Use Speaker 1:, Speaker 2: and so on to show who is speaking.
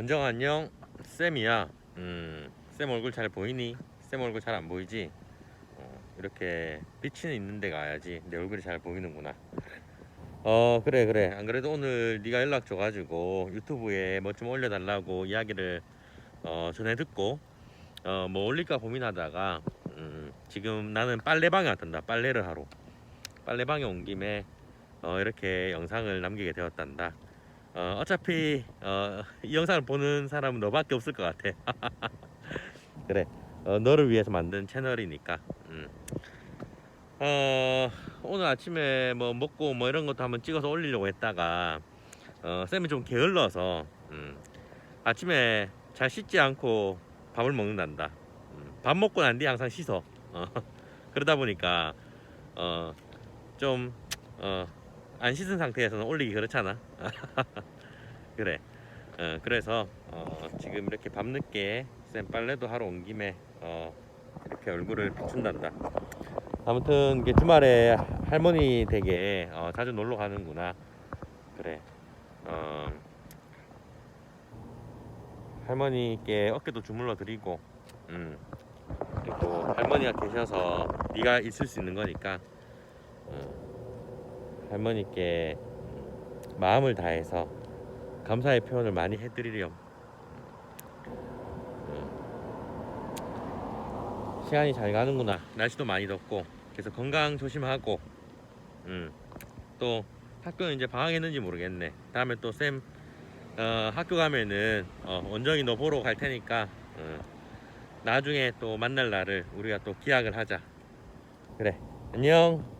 Speaker 1: 원정 안녕. 쌤이야. 음, 쌤 얼굴 잘 보이니? 쌤 얼굴 잘 안 보이지? 어, 이렇게 빛이 있는 데 가야지 내 얼굴이 잘 보이는구나. 어 그래 그래. 안 그래도 오늘 네가 연락 줘가지고 유튜브에 뭐 좀 올려달라고 이야기를 어, 전해 듣고 어, 뭐 올릴까 고민하다가 음, 지금 나는 빨래방에 왔단다. 빨래를 하러. 빨래방에 온 김에 어, 이렇게 영상을 남기게 되었단다 어, 어차피 어, 이 영상을 보는 사람은 너밖에 없을 것 같아. 그래, 어, 너를 위해서 만든 채널이니까. 음. 어, 오늘 아침에 뭐 먹고 뭐 이런 것도 한번 찍어서 올리려고 했다가 어, 쌤이 좀 게을러서 음, 아침에 잘 씻지 않고 밥을 먹는단다. 음, 밥 먹고 난 뒤에 항상 씻어. 어, 그러다 보니까 어, 좀 어, 안 씻은 상태에서는 올리기 그렇잖아. 그래. 어, 그래서 어, 지금 이렇게 밤늦게 쌤 빨래도 하러 온 김에 어, 이렇게 얼굴을 비춘단다. 아무튼 이게 주말에 할머니 댁에 어, 자주 놀러 가는구나. 그래. 어, 할머니께 어깨도 주물러 드리고, 음, 그리고 할머니가 계셔서 네가 있을 수 있는 거니까. 어, 할머니께 마음을 다해서 감사의 표현을 많이 해드리렴. 음. 시간이 잘 가는구나. 날씨도 많이 덥고 그래서 건강 조심하고. 음. 또 학교는 이제 방학했는지 모르겠네. 다음에 또쌤 어, 학교 가면은 어, 원정이 너 보러 갈 테니까 어, 나중에 또 만날 날을 우리가 또 기약을 하자. 그래. 안녕.